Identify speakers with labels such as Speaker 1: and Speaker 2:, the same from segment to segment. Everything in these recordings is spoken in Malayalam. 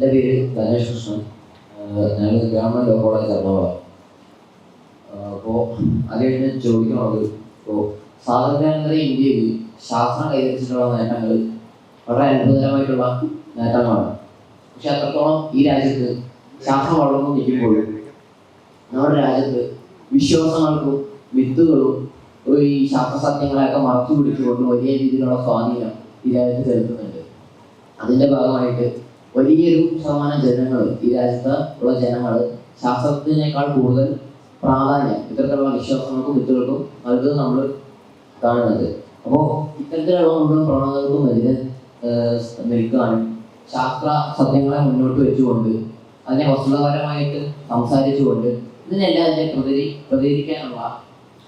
Speaker 1: എന്റെ പേര് ധനേഷ് കൃഷ്ണൻ. ഞാൻ ഗവൺമെന്റ് ലോ കോളേജ് എറണാകുളം അപ്പോൾ ആദ്യമായിട്ട് ഞാൻ ചോദിക്കണത് ഇപ്പോൾ സ്വാതന്ത്ര്യാനന്തര ഇന്ത്യയിൽ ശാസ്ത്രം കൈവരിച്ചിട്ടുള്ള നേട്ടങ്ങൾ വളരെ അത്ഭുതകരമായിട്ടുള്ള നേട്ടങ്ങളാണ്. പക്ഷെ അത്രത്തോളം ഈ രാജ്യത്ത് ശാസ്ത്രം വളർന്നു നിൽക്കുമ്പോഴും നമ്മുടെ രാജ്യത്ത് വിശ്വാസങ്ങൾക്കും വിത്തുകളും ഒരു ഈ ശാസ്ത്രസത്യങ്ങളെയൊക്കെ മറച്ചു പിടിച്ചുകൊണ്ട് വലിയ രീതിയിലുള്ള സ്വാധീനം ഈ രാജ്യത്ത് ചെലുത്തുന്നുണ്ട്. അതിന്റെ ഭാഗമായിട്ട് വലിയൊരു ശതമാനം ജനങ്ങൾ ഈ രാജ്യത്ത് ഉള്ള ജനങ്ങൾ ശാസ്ത്രത്തിനേക്കാൾ കൂടുതൽ പ്രാധാന്യം ഇത്തരത്തിലുള്ള വിശ്വാസങ്ങൾക്കും വിത്തുകൾക്കും നൽകുന്നത് നമ്മൾ കാണുന്നത്. അപ്പോൾ ഇത്തരത്തിലുള്ള മുഴുവൻ പ്രവണതകൾക്കും എതിരെ നിൽക്കാനും ശാസ്ത്ര സത്യങ്ങളെ മുന്നോട്ട് വെച്ചുകൊണ്ട് അതിനെ വസ്തുതാപരമായിട്ട് സംസാരിച്ചുകൊണ്ട് ഇതിനെല്ലാം അതിനെ പ്രതിരി പ്രതികരിക്കാനുള്ള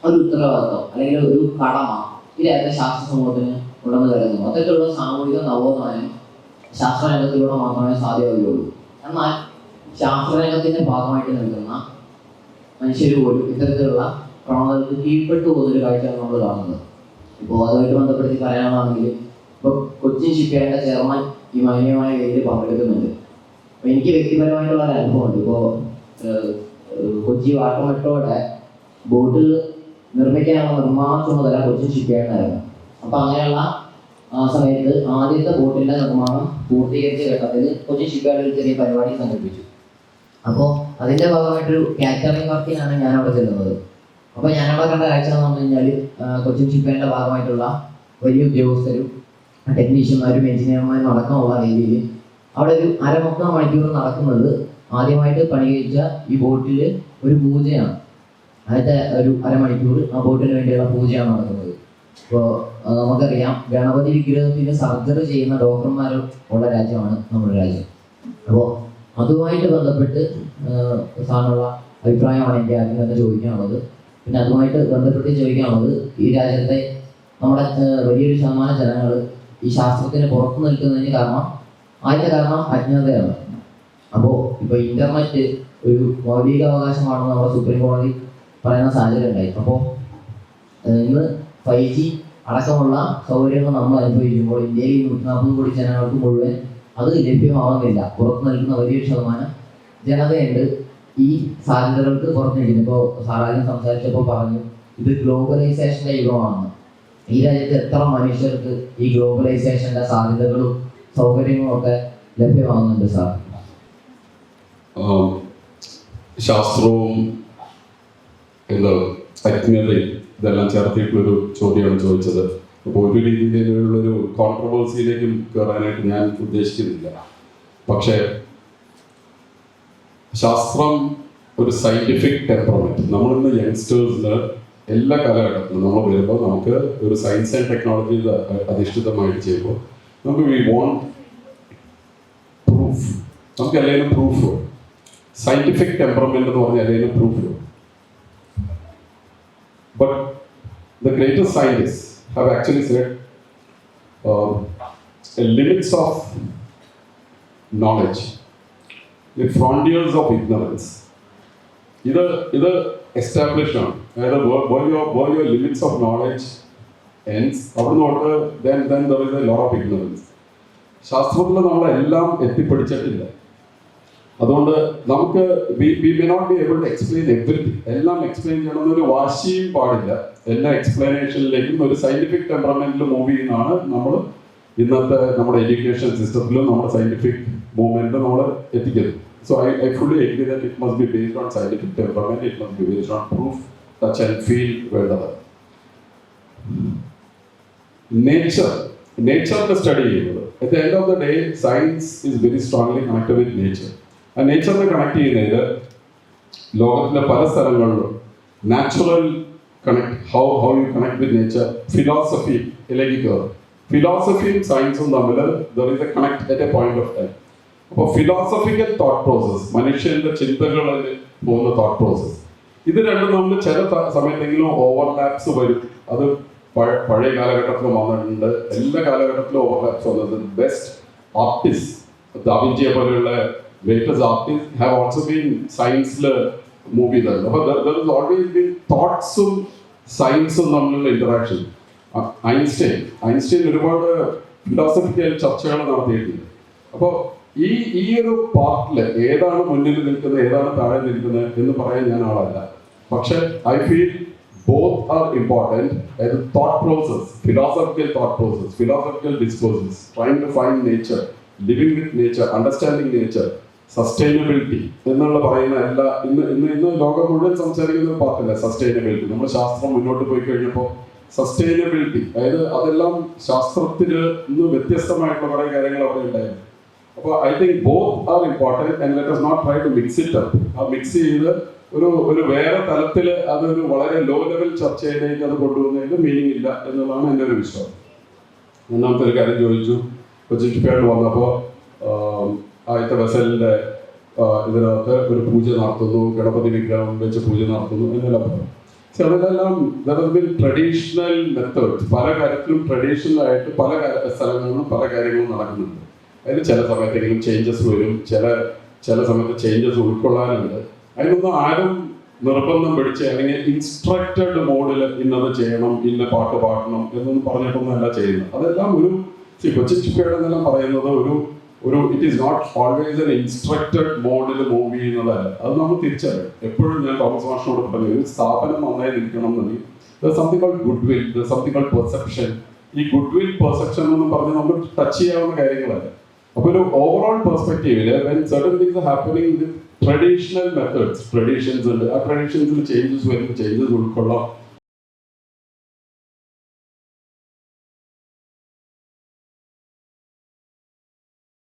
Speaker 1: ഒരു ഉത്തരവാദിത്വം അല്ലെങ്കിൽ ഒരു കടമ ഈ രാജ്യത്തെ ശാസ്ത്ര സമൂഹത്തിന് ഉണ്ടെന്ന് കരുതുന്നു. അത്തരത്തിലുള്ള സാമൂഹിക നവോത്ഥാനം ശാസ്ത്രരംഗത്തിലൂടെ മാത്രമേ സാധ്യമാവുകയുള്ളൂ എന്നാൽ ശാസ്ത്രരംഗത്തിന്റെ ഭാഗമായിട്ട് നിൽക്കുന്ന മനുഷ്യർ പോലും ഇത്തരത്തിലുള്ള പ്രവണതകൾക്ക് കീഴ്പ്പെട്ടു പോകുന്നൊരു കാഴ്ചയാണ് നമ്മൾ കാണുന്നത്. ഇപ്പോൾ അതുമായിട്ട് ബന്ധപ്പെടുത്തി പറയാനാണെങ്കിൽ ഇപ്പോൾ കൊച്ചിൻ ഷിപ്പ്യാർഡിന്റെ ചെയർമാൻ ഈ മാന്യമായ വേദിയിൽ പങ്കെടുക്കുന്നുണ്ട്. അപ്പോൾ എനിക്ക് വ്യക്തിപരമായിട്ടുള്ള ഒരു അനുഭവമുണ്ട്. ഇപ്പോൾ കൊച്ചി വാട്ടർ മെട്രോയുടെ ബോട്ടുകൾ നിർമ്മിക്കാനുള്ള നിർമ്മാണ ചുമതല കൊച്ചിൻ ഷിപ്പ്യാർഡിനായിരുന്നു അപ്പോൾ അങ്ങനെയുള്ള ആ സമയത്ത് ആദ്യത്തെ ബോട്ടിന്റെ നിർമ്മാണം പൂർത്തീകരിച്ച ഘട്ടത്തിൽ കൊച്ചി ഷിപ്പ്യാർഡിൽ ചെറിയ പരിപാടി സംഘടിപ്പിച്ചു. അപ്പോൾ അതിന്റെ ഭാഗമായിട്ടൊരു കാറ്ററിംഗ് വർക്കിനാണ് ഞാൻ അവിടെ ചെല്ലുന്നത്. അപ്പോൾ ഞാൻ അവിടെ കണ്ട കാഴ്ച എന്ന് പറഞ്ഞു കഴിഞ്ഞാൽ കൊച്ചിൻ ഷിപ്പ്യാർഡിന്റെ ഭാഗമായിട്ടുള്ള വലിയ ഉദ്യോഗസ്ഥരും ടെക്നീഷ്യന്മാരും എഞ്ചിനീയർമാരും അടക്കമുള്ള രീതിയിൽ അവിടെ ഒരു അരമുക്കാൽ മണിക്കൂർ നടക്കുന്നത് ആദ്യമായിട്ട് പണി കഴിച്ച ഈ ബോട്ടിൽ ഒരു പൂജയാണ്. ആദ്യത്തെ ഒരു അരമണിക്കൂർ ആ ബോട്ടിന് വേണ്ടിയുള്ള പൂജയാണ് നടക്കുന്നത്. ഇപ്പോൾ നമുക്കറിയാം ഗണപതി വിഗ്രഹത്തിന് സർജറി ചെയ്യുന്ന ഡോക്ടർമാർ ഉള്ള രാജ്യമാണ് നമ്മുടെ രാജ്യം. അപ്പോൾ അതുമായിട്ട് ബന്ധപ്പെട്ട് സാറിനുള്ള അഭിപ്രായമാണ് എന്റെ ആദ്യം തന്നെ ചോദിക്കാനുള്ളത്. പിന്നെ അതുമായിട്ട് ബന്ധപ്പെട്ട് ചോദിക്കാനുള്ളത് ഈ രാജ്യത്തെ നമ്മുടെ വലിയൊരു ശതമാനം ജനങ്ങൾ ഈ ശാസ്ത്രത്തിന് പുറത്തു നിൽക്കുന്നതിന് കാരണം ആദ്യത്തെ കാരണം അജ്ഞതയാണ്. അപ്പോൾ ഇപ്പോൾ ഇന്റർനെറ്റ് ഒരു മൗലിക അവകാശമാണെന്ന് നമ്മുടെ സുപ്രീം കോടതി പറയുന്ന സാഹചര്യം ഉണ്ടായി അപ്പോൾ ഇന്ന് ഫൈവ് ജി അടക്കമുള്ള സൗകര്യങ്ങൾ നമ്മൾ അനുഭവിക്കുമ്പോൾ ഇന്ത്യയിൽ നൂറ്റി നാൽപ്പത് കോടി ജനങ്ങൾക്ക് മുഴുവൻ അത് ലഭ്യമാവുന്നില്ല. പുറത്തു നൽകുന്ന വലിയ ശതമാനം ജനതയുണ്ട്. ഈ സാധ്യതകൾക്ക് പുറത്തു നിൽക്കുന്നു ഇപ്പോൾ സാറാജൻ സംസാരിച്ചപ്പോൾ പറഞ്ഞു ഇത് ഗ്ലോബലൈസേഷന്റെ യുഗമാണെന്ന്. ഈ രാജ്യത്ത് എത്ര മനുഷ്യർക്ക് ഈ ഗ്ലോബലൈസേഷന്റെ സാധ്യതകളും സൗകര്യങ്ങളും ഒക്കെ ലഭ്യമാകുന്നുണ്ട് സാർ?
Speaker 2: ശാസ്ത്രവും എന്താ അജ്ഞതയും ഇതെല്ലാം ചേർത്തിട്ടുള്ളൊരു ചോദ്യമാണ് ചോദിച്ചത്. അപ്പോൾ ഒരു രീതിയിലുള്ളൊരു കോൺട്രവേഴ്സിയിലേക്കും കയറാനായിട്ട് ഞാൻ ഉദ്ദേശിക്കുന്നില്ല. പക്ഷേ ശാസ്ത്രം ഒരു സയന്റിഫിക് ടെമ്പറമെന്റ് നമ്മളിന്ന് യങ്സ്റ്റേഴ്സിന് എല്ലാ കാലഘട്ടത്തിലും നമ്മൾ വരുമ്പോൾ നമുക്ക് ഒരു സയൻസ് ആൻഡ് ടെക്നോളജി അധിഷ്ഠിതമായിട്ട് ചെയ്യുമ്പോൾ നമുക്ക് വി വോണ്ട് പ്രൂഫ് നമുക്ക് എല്ലാവരും പ്രൂഫ് സയന്റിഫിക് ടെമ്പറമെന്റ് എന്ന് പറഞ്ഞാൽ എല്ലാവരും proof but the greatest scientist have actually said limits of knowledge the frontiers of ignorance ഇത് ഇത് എസ്റ്റാബ്ലിഷ് ആണ് അതായത് your your limits of knowledge ends അവിടെ തൊട്ട് then then there is a lot of ignorance ശാസ്ത്രത്തിൽ നമ്മളെല്ലാം എത്തിപ്പിടിച്ചിട്ടില്ല. അതുകൊണ്ട് നമുക്ക് എക്സ്പ്ലെയിൻ എവറിഥിങ് എല്ലാം എക്സ്പ്ലെയിൻ ചെയ്യണമെന്നൊരു വാശിയും പാടില്ല. എല്ലാ എക്സ്പ്ലനേഷനിലേക്കും ഒരു സയന്റിഫിക് ടെമ്പറമെന്റിൽ മൂവ് ചെയ്യുന്നതാണ് നമ്മൾ ഇന്നത്തെ നമ്മുടെ എഡ്യൂക്കേഷൻ സിസ്റ്റത്തിലും നമ്മുടെ സയന്റിഫിക് മൂവ്മെന്റ് നമ്മൾ എത്തിക്കുന്നത്. So I I fully agree that it must be based on scientific temperament it must be based on proof touch and feel വേണ്ടത് നേച്ചർ നേച്ചറിന്റെ സ്റ്റഡി ചെയ്യുന്നത്. At the end of the day science is very strongly connected with nature ആ നേച്ചറിനെ കണക്ട് ചെയ്യുന്നതിൽ ലോകത്തിലെ പല സ്ഥലങ്ങളിലും natural connect how how you connect with nature philosophy ഫിലോസഫിയിലേക്ക് കയറും ഫിലോസഫിയും സയൻസും തമ്മിൽ there is a connect at a point of time അപ്പോൾ ഫിലോസഫിക്കൽ തോട്ട് പ്രോസസ് മനുഷ്യന്റെ ചിന്തകളിൽ പോകുന്ന തോട്ട് പ്രോസസ് ഇത് രണ്ടും നമ്മൾ ചില സമയത്തെങ്കിലും ഓവർലാപ്സ് വരും. അത് പഴയ കാലഘട്ടത്തിൽ വന്നിട്ടുണ്ട്. എല്ലാ കാലഘട്ടത്തിലും ഓവർലാപ്സ് വന്നത് ബെസ്റ്റ് ആർട്ടിസ്റ്റ് ദാവിഞ്ചിയെ പോലെയുള്ള greatest artist have also been സയൻസിൽ മൂവ് ചെയ്തത് അപ്പോൾ ദർ ഇസ് ഓൾവേസ് ബീൻ തോട്ട്സും സയൻസും തമ്മിലുള്ള ഇന്ററാക്ഷൻ ഐൻസ്റ്റൈൻ ഐൻസ്റ്റൈൻ ഒരുപാട് ഫിലോസഫിക്കൽ ചർച്ചകൾ നടത്തിയിട്ടുണ്ട്. അപ്പോൾ ഈ ഈ ഒരു പാർട്ടിൽ ഏതാണ് മുന്നിൽ നിൽക്കുന്നത് ഏതാണ് താഴെ നിൽക്കുന്നത് എന്ന് പറയാൻ ഞാൻ ആളല്ല. പക്ഷെ I feel both are important thought process philosophical thought process philosophical discourses trying to find nature living with nature understanding nature sustainability എന്നുള്ള പറയുന്ന എല്ലാ ഇന്ന് ഇന്ന് ഇന്ന് ലോകം മുഴുവൻ സംസാരിക്കുന്ന ഒരു പാർട്ടില്ല സസ്റ്റൈനബിലിറ്റി നമ്മൾ ശാസ്ത്രം മുന്നോട്ട് പോയി കഴിഞ്ഞപ്പോൾ സസ്റ്റൈനബിലിറ്റി അതായത് അതെല്ലാം ശാസ്ത്രത്തിൽ ഇന്ന് വ്യത്യസ്തമായിട്ടുള്ള കുറേ കാര്യങ്ങൾ അവിടെ ഉണ്ടായിരുന്നു. അപ്പോൾ I think both are important not try to mix it up ആ മിക്സ് ചെയ്ത് ഒരു ഒരു വേറെ തലത്തിൽ അതൊരു വളരെ ലോ ലെവൽ ചർച്ചയിലേക്ക് അത് കൊണ്ടുപോകുന്നതിന് മീനിങ് ഇല്ല എന്നുള്ളതാണ് എന്റെ ഒരു വിശ്വാസം. ഒന്നാമത്തെ ഒരു കാര്യം ചോദിച്ചു. കൊച്ചിപ്പായിട്ട് വന്നപ്പോൾ ആദ്യത്തെ ബസലിന്റെ ഇതിനകത്ത് ഒരു പൂജ നടത്തുന്നു ഗണപതി വിഗ്രഹം വെച്ച് പൂജ നടത്തുന്നു എന്നെല്ലാം പറഞ്ഞു. പക്ഷെ അതിലെല്ലാം ട്രഡീഷണൽ മെത്തേഡ്സ് പല കാര്യത്തിലും ട്രഡീഷണൽ ആയിട്ട് പല സ്ഥലങ്ങളിലും പല കാര്യങ്ങളും നടക്കുന്നുണ്ട്. അതിന് ചില സമയത്തെങ്കിലും ചേഞ്ചസ് വരും ചില ചില സമയത്ത് ചേഞ്ചസ് ഉൾക്കൊള്ളാനുണ്ട്. അതിനൊന്നും ആരും നിർബന്ധം പിടിച്ച് അല്ലെങ്കിൽ ഇൻസ്ട്രക്റ്റഡ് മോഡിൽ ഇന്നത് ചെയ്യണം ഇന്ന പാട്ട് പാടണം എന്നൊന്നും പറഞ്ഞിട്ടൊന്നും അല്ല ചെയ്യുന്നത്. അതെല്ലാം ഒരു കൊച്ചിൻ ചിപ്പയുടെ എന്നെല്ലാം പറയുന്നത് ഒരു ഒരു it is not always an instructed മോഡിൽ മൂവ് ചെയ്യുന്നതല്ല അത് നമ്മൾ തിരിച്ചറിയും എപ്പോഴും ഞാൻ തോമസ് മാഷിനോട് പറഞ്ഞു ഒരു സ്ഥാപനം നന്നായി നിൽക്കണം എന്നുണ്ടെങ്കിൽ something call good will something call perception ഈ ഗുഡ് വിൽ പെർസെപ്ഷൻ എന്ന് പറഞ്ഞ് നമ്മൾ ടച്ച് ചെയ്യാവുന്ന കാര്യങ്ങളല്ല. അപ്പൊ ഒരു overall പെർസ്പെക്റ്റീവിൽ when things happening traditional methods traditions ഉണ്ട്. ആ ട്രഡീഷൻസിൽ ചേഞ്ചസ് വരുമ്പോൾ ചേഞ്ചസ് ഉൾക്കൊള്ളാം.